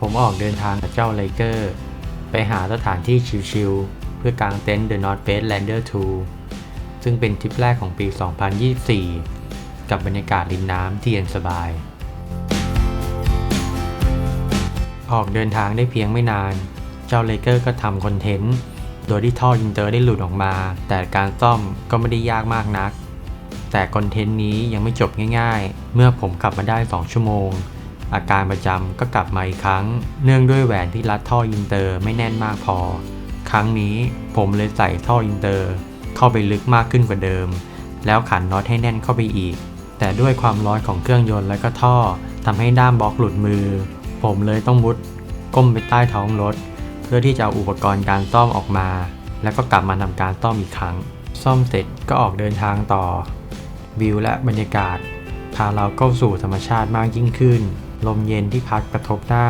ผมออกเดินทางกับเจ้าไลเกอร์ ไปหาสถานที่ชิลๆเพื่อกางเต็นท์ The North Face Lander 2 ซึ่งเป็นทริปแรกของปี 2024 กับบรรยากาศริมน้ำที่เย็นสบาย ออกเดินทางได้เพียงไม่นาน เจ้าไลเกอร์ก็ทำคอนเทนต์ โดยที่ท่ออินเตอร์ได้หลุดออกมา แต่การซ่อมก็ไม่ได้ยากมากนัก แต่คอนเทนต์นี้ยังไม่จบง่าย ๆ เมื่อผมขับมาได้ 2 ชั่วโมง อาการประจำก็กลับมาอีกครั้ง เนื่องด้วยแหวนที่รัดท่ออินเตอร์ไม่แน่นมากพอ ครั้งนี้ผมเลยใส่ท่ออินเตอร์ เข้าไปลึกมากขึ้นกว่าเดิม แล้วขันน็อตให้แน่นเข้าไปอีก แต่ด้วยความร้อนของเครื่องยนต์และก็ท่อทำให้ด้ามบล็อกหลุดมือ ผมเลยต้องมุดก้มไปใต้ท้องรถ เพื่อที่จะเอาอุปกรณ์การซ่อมออกมา แล้วก็กลับมาทำการซ่อมอีกครั้ง ซ่อมเสร็จก็ออกเดินทางต่อ วิวและบรรยากาศ พาเราเข้าสู่ธรรมชาติมากยิ่งขึ้น ลมเย็นที่พัดกระทบหน้า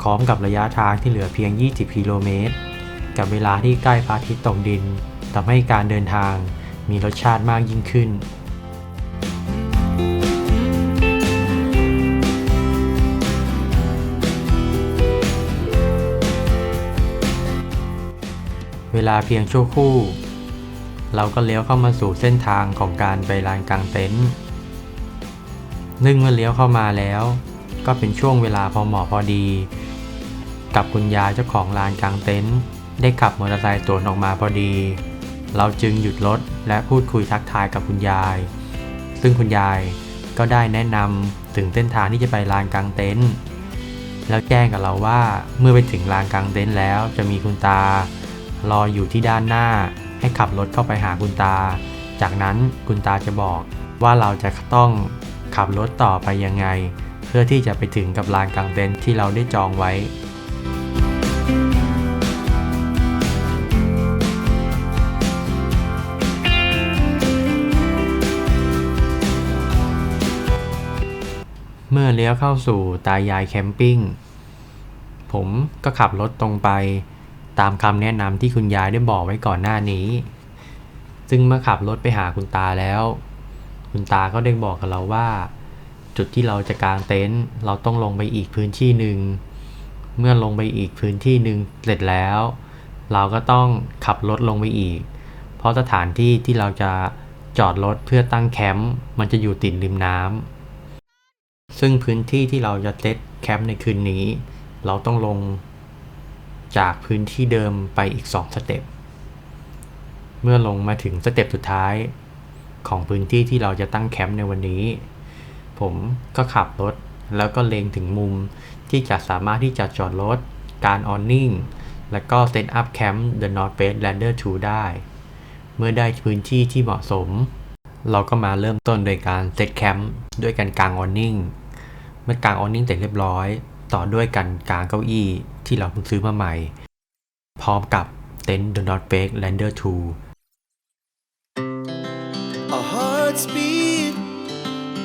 พร้อมกับระยะทางที่เหลือเพียง 20 กิโลเมตร กับเวลาที่ใกล้พระอาทิตย์ตกดินทำให้การเดินทางมีรสชาติมากยิ่งขึ้น เวลาเพียงชั่วครู่ เราก็เลี้ยวเข้ามาสู่เส้นทางของการไปลานกลางเต็นท์นึ่งเมื่อเลี้ยวเข้ามาแล้ว ก็เป็นช่วงเวลาพอเหมาะพอดี กับคุณยายเจ้าของลานกลางเต็นท์ได้ขับมอเตอร์ไซค์สวนออกมาพอดี เราจึงหยุดรถและพูดคุยทักทายกับคุณยาย ซึ่งคุณยายก็ได้แนะนำถึงเส้นทางที่จะไปลานกลางเต็นท์แล้วแจ้งกับเราว่าเมื่อไปถึงลานกลางเต็นท์แล้วจะมีคุณตา รออยู่ที่ด้านหน้า ให้ขับรถเข้าไปหาคุณตา จากนั้นคุณตาจะบอกว่าเราจะต้องขับรถต่อไปยังไง พื่อที่จะไปถึงกับลานกลางเต็นท์ที่เราได้จองไว้ เมื่อเลี้ยวเข้าสู่ตายายแคมปิ้งผมก็ขับรถตรงไปตามคำแนะนำที่คุณยายได้บอกไว้ก่อนหน้านี้ ซึ่งเมื่อขับรถไปหาคุณตาแล้ว คุณตาก็ได้บอกกับเราว่า จุดที่เราจะกางเต็นท์เราต้องลงไปอีกพื้นที่หนึ่งเมื่อลงไปอีกพื้นที่หนึ่งเสร็จแล้ว เราก็ต้องขับรถลงไปอีก เพราะสถานที่ที่เราจะจอดรถเพื่อตั้งแคมป์มันจะอยู่ติดริมน้ำซึ่งพื้นที่ที่เราจะเซตแคมป์ในคืนนี้ เราต้องลงจากพื้นที่เดิมไปอีก 2 สเต็ป เมื่อลงมาถึงสเต็ปสุดท้ายของพื้นที่ที่เราจะตั้งแคมป์ในวันนี้ ผมก็ขับรถ แล้วก็เล็งถึงมุมที่จะสามารถที่จะจอดรถ การออนนิ่ง และก็เซตอัพแคมป์ The North Face Lander 2 ได้ เมื่อได้พื้นที่ที่เหมาะสม เราก็มาเริ่มต้นโดยการเซตแคมป์ด้วยการกางออนนิ่ง เมื่อกางออนนิ่งเสร็จเรียบร้อย ต่อด้วยการกางเก้าอี้ที่เราเพิ่งซื้อมาใหม่ พร้อมกับเต็นท์ The North Face Lander 2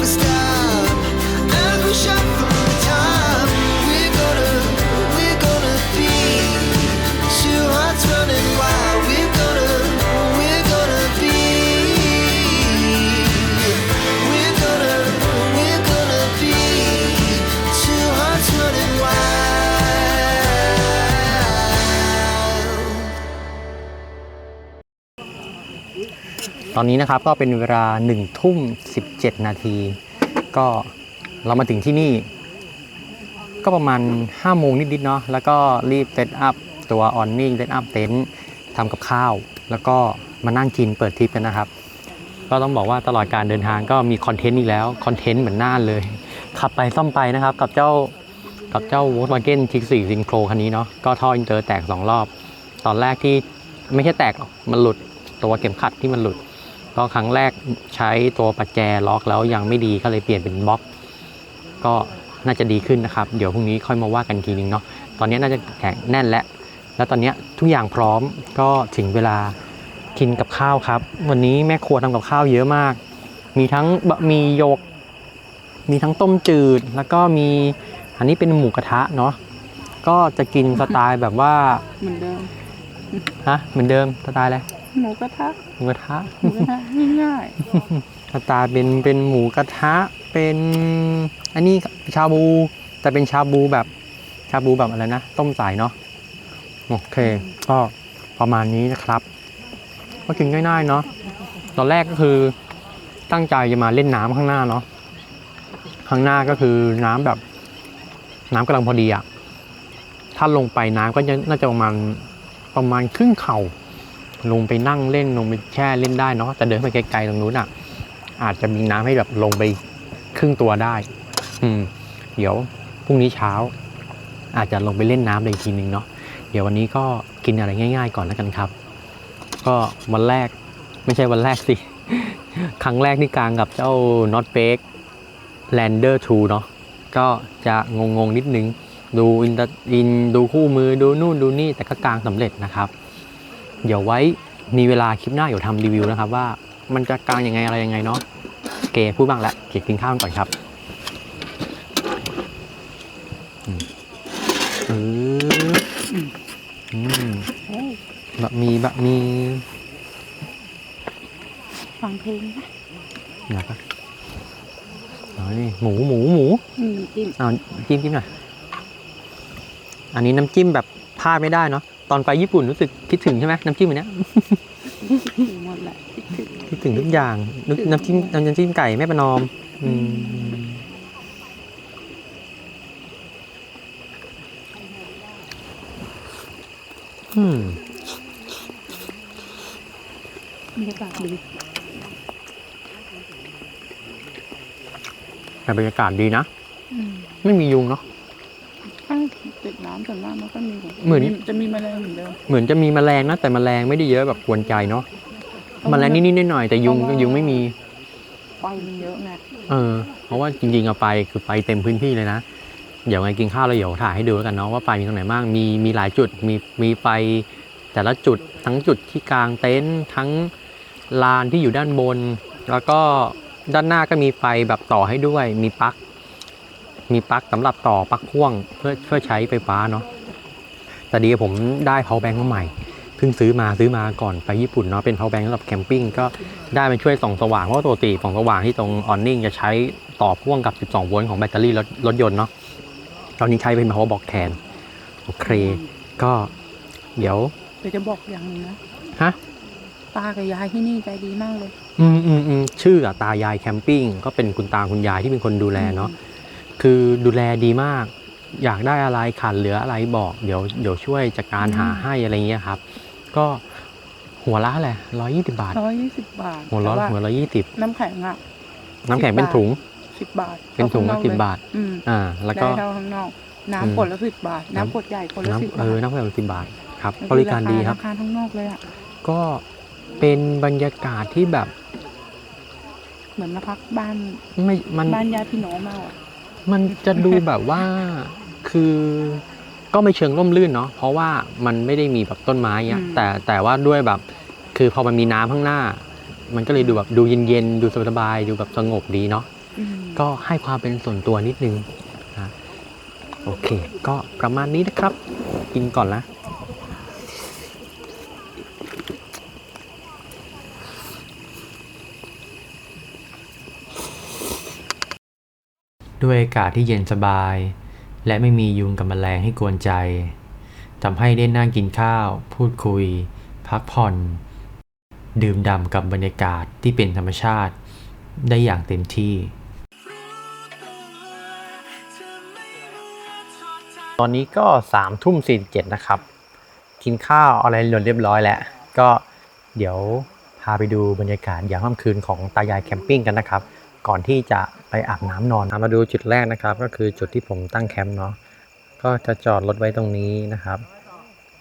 never stop. อนนี้นะครับก็เป็นเวลา1ทุ่ม17 นาที ก็เรามาถึงที่นี่ ก็ประมาณ5โมงนิดๆเนาะแล้วก็รีบเซตอัพตัวออนนิ่งเซตอัพเต็นท์ทำกับข้าว แล้วก็มานั่งกินเปิดทริปกันนะครับ ก็ต้องบอกว่าตลอดการเดินทางก็มีคอนเทนต์อีกแล้วคอนเทนต์เหมือนน่านเลย ขับไปซ่อมไปนะครับกับเจ้ากับเจ้า Volkswagen T4 Synchro คันนี้เนาะก็ท่ออินเตอร์แตก 2 รอบ ตอนแรกที่ไม่ใช่แตกหรอกมันหลุดตัวเข็มขัดที่มันหลุด ก็ครั้งแรกใช้ตัวปัจแจล็อกแล้วยังไม่ดีก็เลยเปลี่ยนเป็นบล็อกก็น่าจะดีขึ้นนะครับ เดี๋ยวพรุ่งนี้ค่อยมาว่ากันทีนึงเนาะตอนนี้น่าจะแข็งแน่นแล้ว แล้วตอนนี้ทุกอย่างพร้อมก็ถึงเวลากินกับข้าวครับ วันนี้แม่ครัวทำกับข้าวเยอะมาก มีทั้งบะหมี่หยก มีทั้งต้มจืด แล้วก็มีอันนี้เป็นหมูกระทะเนาะก็จะกินสไตล์แบบว่าเหมือนเดิมฮะเหมือนเดิมสไตล์อะไร หมูกระทะหมูกระทะหมูกระทะง่ายสไตล์เป็นเป็นหมูกระทะเป็นอันนี้ชาบูแต่เป็นชาบูแบบชาบูแบบอะไรนะต้มสายเนาะโอเค ก็ประมาณนี้นะครับ ก็กินง่ายๆเนาะตอนแรกก็คือตั้งใจจะมาเล่นน้ำข้างหน้าเนาะข้างหน้าก็คือน้ำแบบ น้ำกำลังพอดีอะถ้าลงไปน้ำก็จะน่าจะประมาณประมาณครึ่งเข่า ลงไปนั่งเล่นลงไปแช่เล่นได้เนาะแต่เดินไปไกลๆตรงนู้นอะ อาจจะมีน้ำให้แบบลงไปครึ่งตัวได้ อืม เดี๋ยวพรุ่งนี้เช้า อาจจะลงไปเล่นน้ำเลยอีกทีหนึ่งเนาะเดี๋ยววันนี้ก็กินอะไรง่าย ๆ ก่อนแล้วกันครับ ก็วันแรกไม่ใช่วันแรกสิ ครั้งแรกที่กลางกับเจ้า Not Fake Lander 2 เนาะก็จะงงๆนิดนึง ดูอินอินดูคู่มือดูนู่นดูนี่แต่ก็กลางสำเร็จนะครับ เดี๋ยวไว้มีเวลาคลิปหน้าเดี๋ยวทำรีวิวนะครับ ว่ามันจะกลางยังไงอะไรยังไงเนาะเกพูดบ้างแล้วเกกินข้าวก่อนครับอืมอืมอืมบะหมีบะหมีฟังเพลงนะอยากปะอ๋อนี่หมูหมูหมูอืมจิ้มเอาจิ้มจิ้มหน่อยอันนี้น้ำจิ้มแบบพลาดไม่ได้เนาะ ตอนไปญี่ปุ่นรู้สึกคิดถึงใช่ไหมน้ำจิ้มอันเนี้ยถึงหมดแหละคิดถึงคิดถึงทุกอย่างนึกน้ำจิ้มน้ำจิ้มไก่แม่ประนอม อืมอืมบรรยากาศดีแต่บรรยากาศดีนะ อืมไม่มียุงเนาะข้างติด น้ำส่วนมากมันก็มีเหมือนจะมีแมลงเหมือนเดิมเหมือนจะมีแมลงนะแต่แมลงไม่ได้เยอะแบบกวนใจเนาะแมลงนิดๆหน่อยๆแต่ยุงยุงไม่มีไฟมันเยอะไงเออ เพราะว่าจริงๆเอาไปคือไปเต็มพื้นที่เลยนะเดี๋ยวไงกินข้าวเราเดี๋ยวถ่ายให้ดูแล้วกันเนาะว่าไฟมีตรงไหนบ้างมีมีหลายจุดมีมีไฟแต่ละจุดทั้งจุดที่กลางเต็นท์ทั้งลานที่อยู่ด้านบน แล้วก็ด้านหน้าก็มีไฟแบบต่อให้ด้วยมีปลั๊ก มีปลั๊กสำหรับต่อปลั๊กพ่วงเพื่อเพื่อใช้ไฟฟ้าเนาะแต่ดีผมได้ power bank มาใหม่เพิ่งซื้อมาซื้อมาก่อนไปญี่ปุ่นเนาะเป็น power bank สำหรับแคมปิ้งก็ได้มาช่วยส่องสว่างเพราะว่าปกติส่องสว่างที่ตรงออนนิ่งจะใช้ต่อพ่วงกับ 12 โวลต์ของแบตเตอรี่รถรถยนต์เนาะตอนนี้ใช้เป็น power box แทนโอเค ก็เดี๋ยวเดี๋ยวจะบอกอย่างหนึงนะฮะ ตากับยายที่นี่ใจดีมากเลย อืมอืมอืมชื่ออะตายายแคมปิ้งก็เป็นคุณตาคุณยายที่เป็นคนดูแลเนาะ คือดูแลดีมาก อยากได้อะไรขาดเหลืออะไรบอกเดี๋ยวเดี๋ยวช่วยจัดการหาให้อะไรเงี้ยครับ ก็หัวละแหละร้อยยี่สิบาทร้อยยี่สิบบาท หัวละแต่าหัวละยี่สิบน้ำแข็งอะ น้ำแข็งเป็นถุงสิบบาท เป็นถุงละท่สิบข้นอกเลยบาทอืมอ่า แล้วก็ได้เท่าข้างนอกอืมน้ำขวดละสิบบาท น้ำขวดใหญ่ขวดละสิบน้ำเอบาอทน้ำแข็งสิบบาทครับมันบริการดีครับราคาข้างนอกเลยอะก็เป็นบรรยากาศที่แบบ เหมือนมาพักบ้านไม่มันบ้านญาติพี่น้องมากอะ มันจะดูแบบว่าคือก็ไม่เชิงร่มรื่นเนาะเพราะว่ามันไม่ได้มีแบบต้นไม้อะอืมแต่แต่ว่าด้วยแบบคือพอมันมีน้ำข้างหน้า มันก็เลยดูแบบดูเย็นๆดูสบายๆดูแบบสงบดีเนาะอืมก็ให้ความเป็นส่วนตัวนิดนึงนะโอเค ก็ประมาณนี้นะครับ กินก่อนละ ด้วยอากาศที่เย็นสบาย และไม่มียุงกับแมลงให้กวนใจทำให้ได้นั่งกินข้าว พูดคุย พักผ่อน ดื่มด่ำกับบรรยากาศที่เป็นธรรมชาติ ได้อย่างเต็มที่ ตอนนี้ก็สามทุ่มสี่เจ็ดนะครับ กินข้าวอะไรเรียบร้อยแล้ว ก็เดี๋ยวพาไปดูบรรยากาศยามค่ำคืนของตายายแคมปิ้งกันนะครับ ก่อนที่จะไปอาบน้ำนอนมาดูจุดแรกนะครับ ก็คือจุดที่ผมตั้งแคมป์เนาะก็จะจอดรถไว้ตรงนี้นะครับ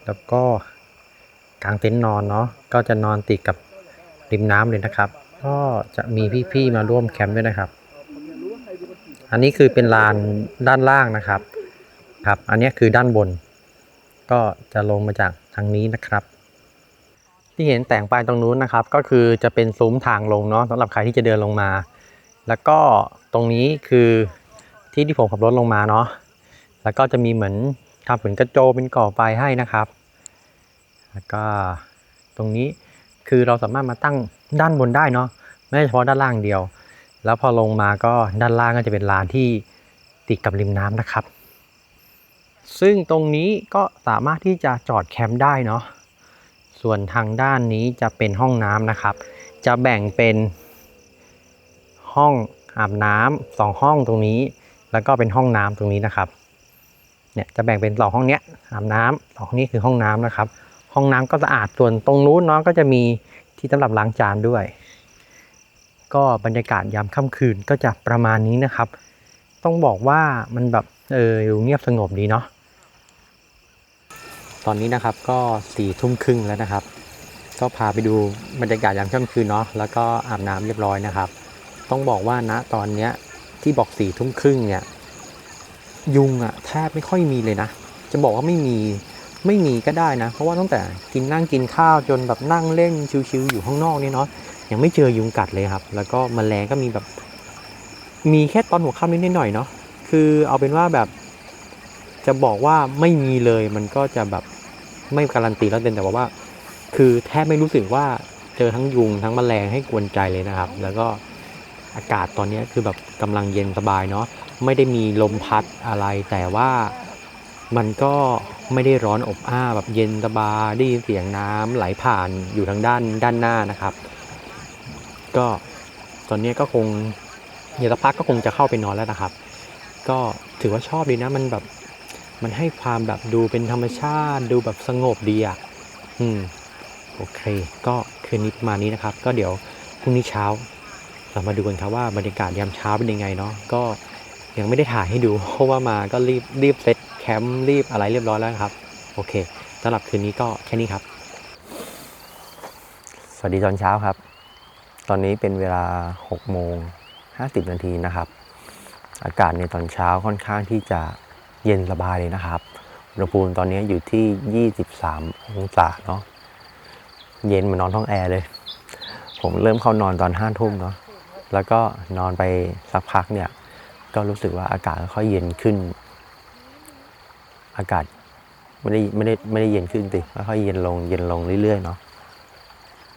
แล้วก็กางเต็นท์นอนเนาะก็จะนอนติดกับริมน้ำเลยนะครับ ก็จะมีพี่ๆมาร่วมแคมป์ด้วยนะครับ อันนี้คือเป็นลานด้านล่างนะครับครับ อันนี้คือด้านบน ก็จะลงมาจากทางนี้นะครับ ที่เห็นแต่งไปตรงนู้นนะครับ ก็คือจะเป็นซุ้มทางลงเนาะสำหรับใครที่จะเดินลงมา แล้วก็ตรงนี้คือที่ที่ผมขับรถลงมาเนาะ แล้วก็จะมีเหมือนทำเหมือนกระโจมเป็นก่อไฟให้นะครับ แล้วก็ตรงนี้คือเราสามารถมาตั้งด้านบนได้เนาะ ไม่ใช่เฉพาะด้านล่างเดียว แล้วพอลงมาก็ด้านล่างก็จะเป็นลานที่ติดกับริมน้ำนะครับ ซึ่งตรงนี้ก็สามารถที่จะจอดแคมป์ได้เนาะ ส่วนทางด้านนี้จะเป็นห้องน้ำนะครับ จะแบ่งเป็น ห้องอาบน้ำสองห้องตรงนี้ แล้วก็เป็นห้องน้ำตรงนี้นะครับเนี่ยจะแบ่งเป็นสองห้องเนี้ยอาบน้ำสองห้องนี้คือห้องน้ำนะครับ ห้องน้ำก็สะอาดส่วนตรงนู้นเนาะก็จะมีที่สำหรับล้างจานด้วย ก็บรรยากาศยามค่ำคืนก็จะประมาณนี้นะครับ ต้องบอกว่ามันแบบเอออยู่เงียบสงบดีเนาะตอนนี้นะครับก็สี่ทุ่มครึ่งแล้วนะครับ ก็พาไปดูบรรยากาศยามค่ำคืนเนาะแล้วก็อาบน้ำเรียบร้อยนะครับ ต้องบอกว่าณตอนเนี้ยที่บอกสี่ทุ่มครึ่งเนี่ยยุงอะแทบไม่ค่อยมีเลยนะ จะบอกว่าไม่มีไม่มีก็ได้นะ เพราะว่าตั้งแต่กินนั่งกินข้าวจนแบบนั่งเล่นชิวๆอยู่ข้างนอกนี่เนาะยังไม่เจอยุงกัดเลยครับ แล้วก็แมลงก็มีแบบ มีแค่ตอนหัวค่ำนิดหน่อยเนาะคือเอาเป็นว่าแบบ จะบอกว่าไม่มีเลยมันก็จะแบบไม่การันตีแล้วเต็มแต่ว่า คือแทบไม่รู้สึกว่าเจอทั้งยุงทั้งแมลงให้กวนใจเลยนะครับ แล้วก็ อากาศตอนนี้คือแบบกำลังเย็นสบายเนาะไม่ได้มีลมพัดอะไร แต่ว่ามันก็ไม่ได้ร้อนอบอ้าแบบเย็นสบายได้ยินเสียงน้ำไหลผ่านอยู่ทางด้านด้านหน้านะครับ ก็ตอนนี้ก็คงเดี๋ยวสักพักก็คงจะเข้าไปนอนแล้วนะครับ ก็ถือว่าชอบดีนะมันแบบมันให้ความแบบดูเป็นธรรมชาติ ดูแบบสงบดีอะ อืม โอเค ก็คืนนี้ประมาณนี้นะครับ ก็เดี๋ยวพรุ่งนี้เช้า เรามาดูกันครับว่าบรรยากาศยามเช้าเป็นยังไงเนาะก็ยังไม่ได้ถ่ายให้ดูเพราะว่ามาก็รีบรีบเซตแคมป์รีบอะไรเรียบร้อยแล้วครับ โอเคสำหรับคืนนี้ก็แค่นี้ครับ สวัสดีตอนเช้าครับ ตอนนี้เป็นเวลา6โมง50 นาทีนะครับ อากาศในตอนเช้าค่อนข้างที่จะเย็นสบายเลยนะครับอุณหภูมิตอนนี้อยู่ที่ 23 องศาเนาะเย็นเหมือนนอนท้องแอร์เลย ผมเริ่มเข้านอนตอนห้าทุ่มเนาะ แล้วก็นอนไปสักพักเนี่ยก็รู้สึกว่าอากาศค่อยเย็นขึ้น อากาศไม่ได้ไม่ได้ไม่ได้เย็นขึ้นสิค่อยเย็นลงเย็นลงเรื่อยๆเนาะ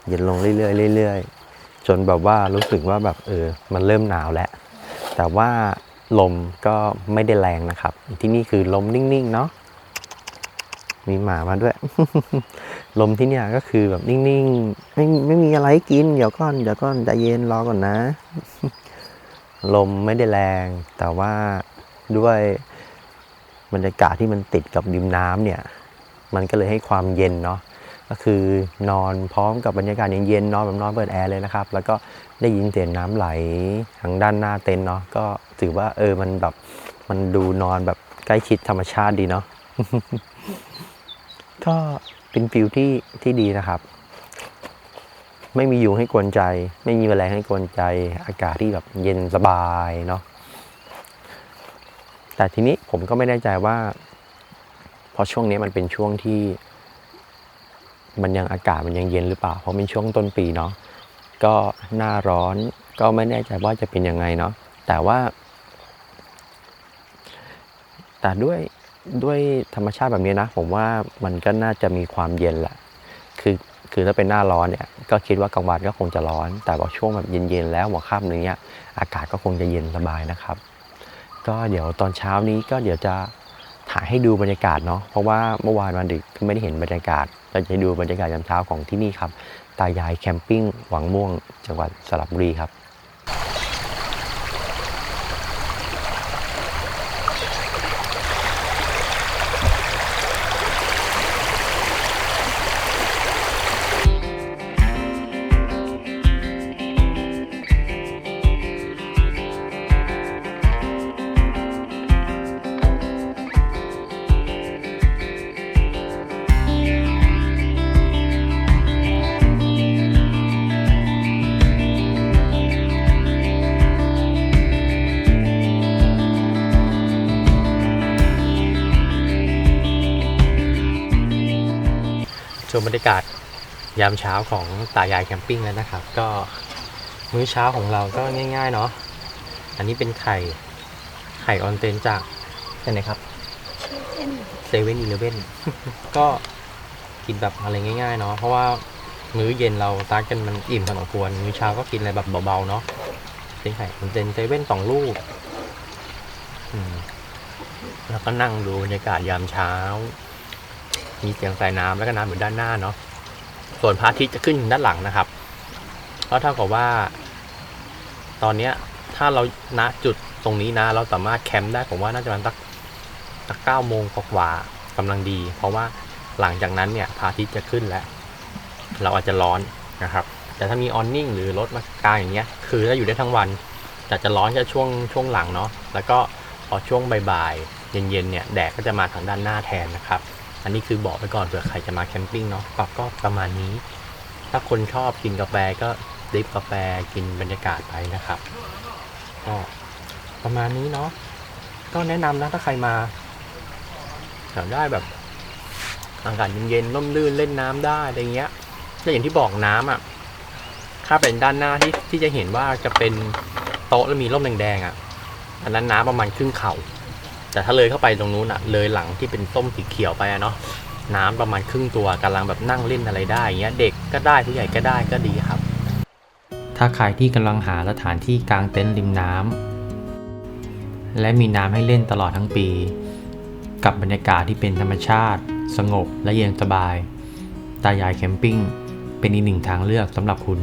เย็นลงเรื่อยๆเรื่อยๆจนแบบว่ารู้สึกว่าแบบเออมันเริ่มหนาวแล้ว แต่ว่าลมก็ไม่ได้แรงนะครับ ที่นี่คือลมนิ่งๆเนาะ มีหมามาด้วย ลมที่เนี่ยก็คือแบบนิ่งๆ ไม่ไม่มีอะไรกิน เดี๋ยวก่อน เดี๋ยวก่อนใจเย็นรอก่อนนะ ลมไม่ได้แรง แต่ว่าด้วยบรรยากาศที่มันติดกับริมน้ำเนี่ย มันก็เลยให้ความเย็นเนาะ ก็คือนอนพร้อมกับบรรยากาศเย็นๆนอนแบบนอนเปิดแอร์เลยนะครับ แล้วก็ได้ยินเสียงน้ำไหลทางด้านหน้าเต็นท์เนาะ ก็ถือว่าเออ มันแบบ มันดูนอนแบบใกล้ชิดธรรมชาติดีเนาะ ก็เป็นฟิลที่ที่ดีนะครับ ไม่มียุงให้กวนใจ ไม่มีแมลงให้กวนใจ อากาศที่แบบเย็นสบายเนาะแต่ทีนี้ผมก็ไม่แน่ใจว่าเพราะช่วงนี้มันเป็นช่วงที่ มันยังอากาศมันยังเย็นหรือเปล่า เพราะเป็นช่วงต้นปีเนาะก็หน้าร้อนก็ไม่แน่ใจว่าจะเป็นยังไงเนาะแต่ว่า แต่ด้วย ด้วยธรรมชาติแบบนี้นะ ผมว่ามันก็น่าจะมีความเย็นแหละ คือคือถ้าเป็นหน้าร้อนเนี่ยก็คิดว่ากลางวันก็คงจะร้อน แต่ว่าช่วงแบบเย็นๆแล้วหัวค่ำอย่างเงี้ยอากาศก็คงจะเย็นสบายนะครับ ก็เดี๋ยวตอนเช้านี้ก็เดี๋ยวจะถ่ายให้ดูบรรยากาศเนาะเพราะว่าเมื่อวานวันดึกก็ไม่ได้เห็นบรรยากาศเราจะดูบรรยากาศยามเช้าของที่นี่ครับ ตายายแคมปิ้งหวังม่วงจังหวัดสระบุรีครับ ชมบรรยากาศยามเช้าของตายายแคมปิ้งแล้วนะครับ ก็มื้อเช้าของเราก็ง่ายๆเนาะอันนี้เป็นไข่ไข่ออนเซนจากที่ไหนครับเซเว่นอีเลเว่นก็กินแบบอะไรง่ายๆเนาะเพราะว่ามื้อเย็นเราตาร์ทกันมันอิ่มพอสมควรมื้อเช้าก็กินอะไรแบบเบาๆเนาะเป็นไข่ออนเซนเซเว่นสองลูกแล้วก็นั่งดูบรรยากาศยามเช้า มีเสียงสายน้ำแล้วก็น้ำอยู่ด้านหน้าเนาะส่วนพระอาทิตย์จะขึ้นด้านหลังนะครับก็เท่ากับว่า ตอนเนี้ยถ้าเราณจุดตรงนี้นะ เราสามารถแคมป์ได้ผมว่าน่าจะประมาณสักสักเก้าโมงกว่ากำลังดี เพราะว่าหลังจากนั้นเนี่ยพระอาทิตย์จะขึ้นแล้ว เราอาจจะร้อนนะครับ แต่ถ้ามีออนนิ่งหรือรถมากลางอย่างเงี้ย คือถ้าอยู่ได้ทั้งวันแต่จะร้อนแค่ช่วงช่วงหลังเนาะแล้วก็พอช่วงบ่ายๆเย็นๆเนี่ยแดดก็จะมาทางด้านหน้าแทนนะครับ อันนี้คือบอกไปก่อนเผื่อใครจะมาแคมปิ้งเนาะก็ก็ประมาณนี้ ถ้าคนชอบกินกาแฟก็ดริฟกาแฟกินบรรยากาศไปนะครับก็ประมาณนี้เนาะก็แนะนำนะถ้าใครมาอยากได้แบบอากาศเย็นๆร่มรื่นเล่นน้ำได้อะไรเงี้ยแต่อย่างที่บอกน้ำอะถ้าเป็นด้านหน้าที่ที่จะเห็นว่าจะเป็นโต๊ะแล้วมีร่มแดงๆอะอันนั้นน้ำประมาณครึ่งเข่า แต่ถ้าเลยเข้าไปตรงนู้นอะเลยหลังที่เป็นส้มสีเขียวไปอะเนาะน้ำประมาณครึ่งตัวกำลังแบบนั่งเล่นอะไรได้อย่างเงี้ยเด็กก็ได้ผู้ใหญ่ก็ได้ก็ดีครับ ถ้าใครที่กำลังหาสถานที่กางเต็นท์ริมน้ำและมีน้ำให้เล่นตลอดทั้งปี กับบรรยากาศที่เป็นธรรมชาติ สงบและเย็นสบาย ตายายแคมปิ้ง เป็นอีกหนึ่งทางเลือกสำหรับคุณ